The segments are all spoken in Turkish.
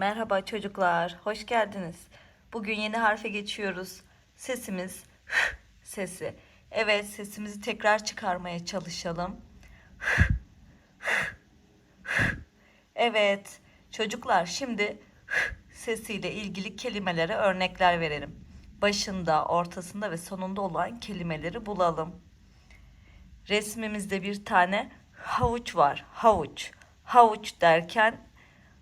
Merhaba çocuklar, hoş geldiniz. Bugün yeni harfe geçiyoruz. Sesimiz h sesi. Evet, sesimizi tekrar çıkarmaya çalışalım. Evet, çocuklar şimdi h sesiyle ilgili kelimelere örnekler verelim. Başında, ortasında ve sonunda olan kelimeleri bulalım. Resmimizde bir tane havuç var. Havuç. Havuç derken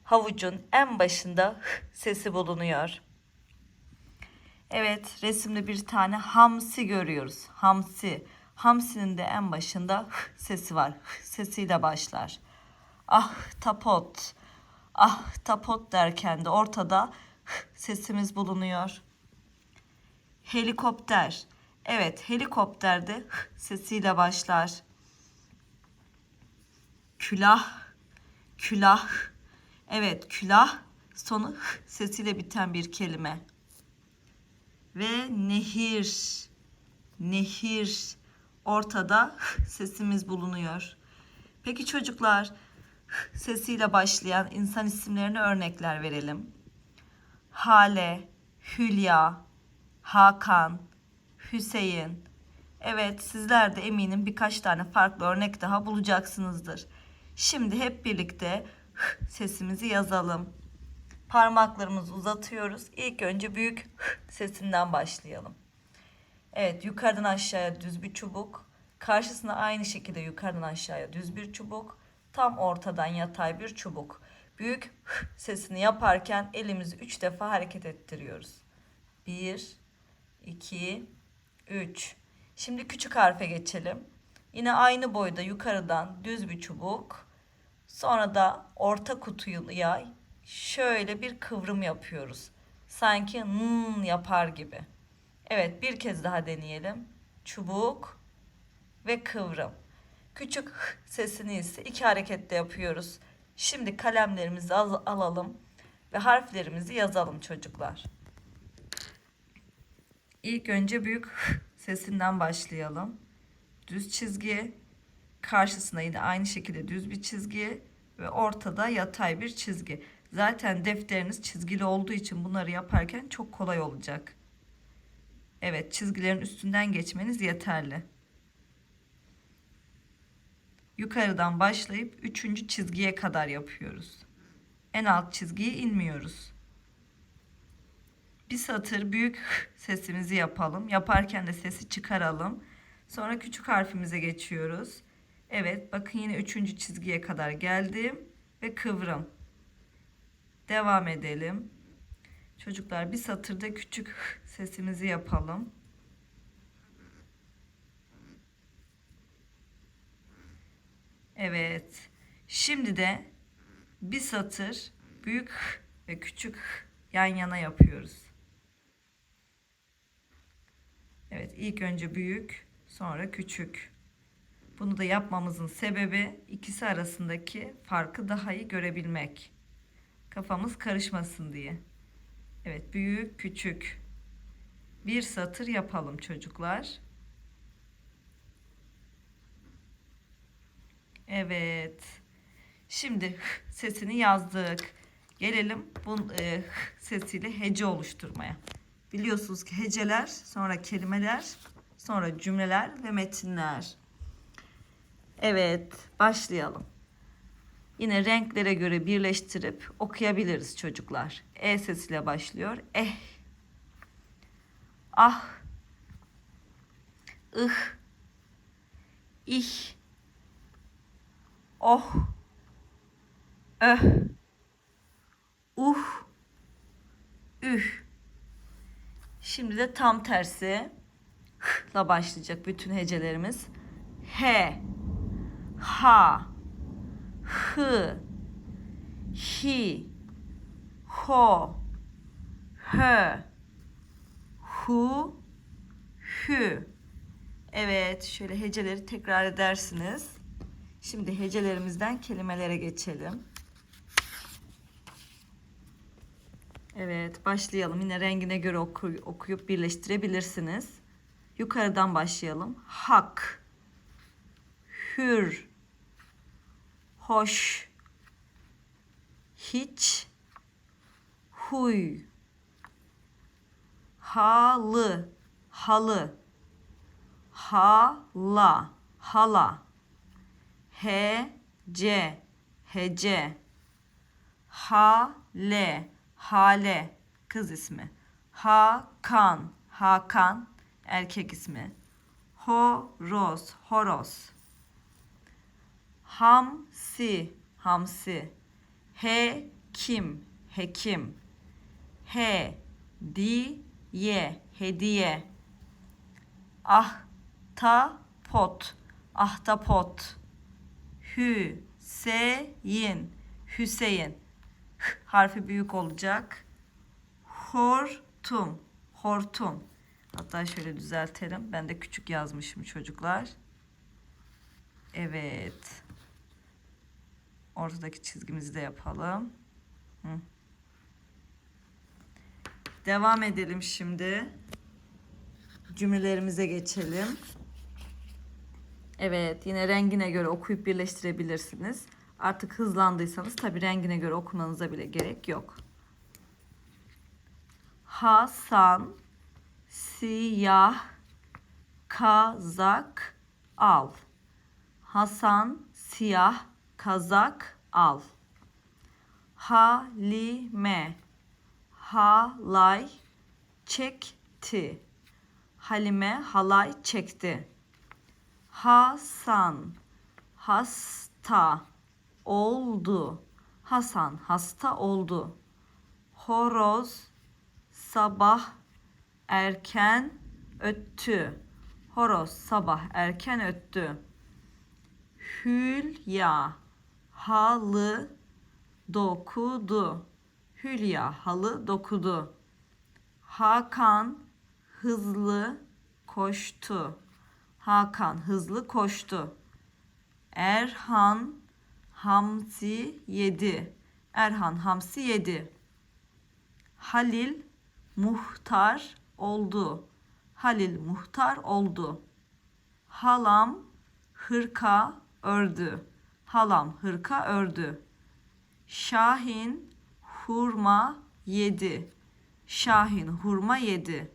havucun en başında h sesi bulunuyor. Evet, resimde bir tane hamsi görüyoruz. Hamsi. Hamsinin de en başında h sesi var. H sesiyle başlar. Ah tapot. Ah tapot derken de ortada h sesimiz bulunuyor. Helikopter. Evet, helikopterde h sesiyle başlar. Külah. Külah. Evet, külah sonu h sesiyle biten bir kelime. Ve nehir. Nehir. Ortada h sesimiz bulunuyor. Peki çocuklar, h sesiyle başlayan insan isimlerine örnekler verelim. Hale, Hülya, Hakan, Hüseyin. Evet, sizler de eminim birkaç tane farklı örnek daha bulacaksınızdır. Şimdi hep birlikte sesimizi yazalım. Parmaklarımızı uzatıyoruz. İlk önce büyük sesinden başlayalım. Evet, yukarıdan aşağıya düz bir çubuk. Karşısına aynı şekilde yukarıdan aşağıya düz bir çubuk. Tam ortadan yatay bir çubuk. Büyük sesini yaparken elimizi 3 defa hareket ettiriyoruz. 1 2 3 Şimdi küçük harfe geçelim. Yine aynı boyda yukarıdan düz bir çubuk. Sonra da orta kutuya şöyle bir kıvrım yapıyoruz. Sanki n yapar gibi. Evet bir kez daha deneyelim. Çubuk ve kıvrım. Küçük h sesini ise iki harekette yapıyoruz. Şimdi kalemlerimizi al alalım ve harflerimizi yazalım çocuklar. İlk önce büyük h sesinden başlayalım. Düz çizgi, karşısına yine aynı şekilde düz bir çizgi ve ortada yatay bir çizgi. Zaten defteriniz çizgili olduğu için bunları yaparken çok kolay olacak. Evet, çizgilerin üstünden geçmeniz yeterli. Yukarıdan başlayıp üçüncü çizgiye kadar yapıyoruz. En alt çizgiye inmiyoruz. Bir satır büyük sesimizi yapalım. Yaparken de sesi çıkaralım. Sonra küçük harfimize geçiyoruz. Evet bakın yine üçüncü çizgiye kadar geldim ve kıvrım. Devam edelim. Çocuklar bir satırda küçük sesimizi yapalım. Evet. Şimdi de bir satır büyük ve küçük yan yana yapıyoruz. Evet ilk önce büyük sonra küçük. Bunu da yapmamızın sebebi ikisi arasındaki farkı daha iyi görebilmek. Kafamız karışmasın diye. Evet büyük küçük. Bir satır yapalım çocuklar. Evet. Şimdi sesini yazdık. Gelelim bu e, sesiyle hece oluşturmaya. Biliyorsunuz ki heceler, sonra kelimeler, sonra cümleler ve metinler. Evet, başlayalım. Yine renklere göre birleştirip okuyabiliriz çocuklar. E sesiyle başlıyor. Eh. Ah. ih, ih, oh, öh, uh, üh. Şimdi de tam tersi la başlayacak bütün hecelerimiz. He, ha, hı, hi, ho, hö, hu, hü. Evet, şöyle heceleri tekrar edersiniz. Şimdi hecelerimizden kelimelere geçelim. Evet, başlayalım. Yine rengine göre oku, okuyup birleştirebilirsiniz. Yukarıdan başlayalım. Hak, hür, hoş, hiç, Huy. Halı. Halı. Hala. Hala. Hece. Hece. Hale. Hale. Kız ismi. Hakan. Hakan. Erkek ismi. Horoz. Horoz. Hamsi. Hamsi. Hekim. Hekim. Hediye. Hediye. Ahtapot. Ahtapot. Hüseyin. Hüseyin. H harfi büyük olacak. Hortum. Hortum. Hatta şöyle düzeltelim. Ben de küçük yazmışım çocuklar. Evet. Ortadaki çizgimizi de yapalım. Hı. Devam edelim şimdi. Cümlelerimize geçelim. Evet, yine rengine göre okuyup birleştirebilirsiniz. Artık hızlandıysanız tabii rengine göre okumanıza bile gerek yok. Hasan siyah kazak al. Hasan siyah kazak al. Halime halay çekti. Halime halay çekti. Hasan hasta oldu. Hasan hasta oldu. Horoz sabah erken öttü. Horoz sabah erken öttü. Hülya halı dokudu. Hülya halı dokudu. Hakan hızlı koştu. Hakan hızlı koştu. Erhan hamsi yedi. Erhan hamsi yedi. Halil muhtar oldu. Halil muhtar oldu. Halam hırka ördü. Halam hırka ördü. Şahin hurma yedi. Şahin hurma yedi.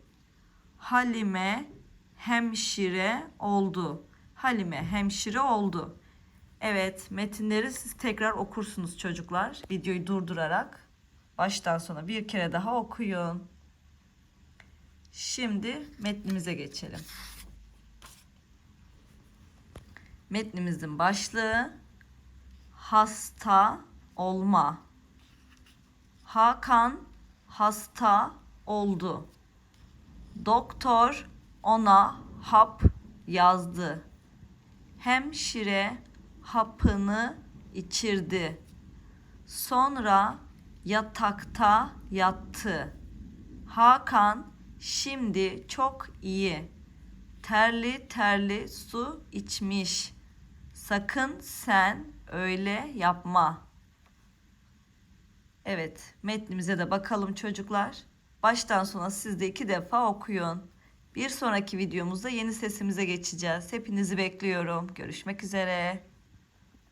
Halime hemşire oldu. Halime hemşire oldu. Evet, metinleri siz tekrar okursunuz çocuklar. Videoyu durdurarak baştan sona bir kere daha okuyun. Şimdi metnimize geçelim. Metnimizin başlığı hasta olma. Hakan hasta oldu. Doktor ona hap yazdı. Hemşire hapını içirdi. Sonra yatakta yattı. Hakan şimdi çok iyi. Terli terli su içmiş. Sakın sen öyle yapma. Evet, metnimize de bakalım çocuklar. Baştan sona siz de iki defa okuyun. Bir sonraki videomuzda yeni sesimize geçeceğiz. Hepinizi bekliyorum. Görüşmek üzere.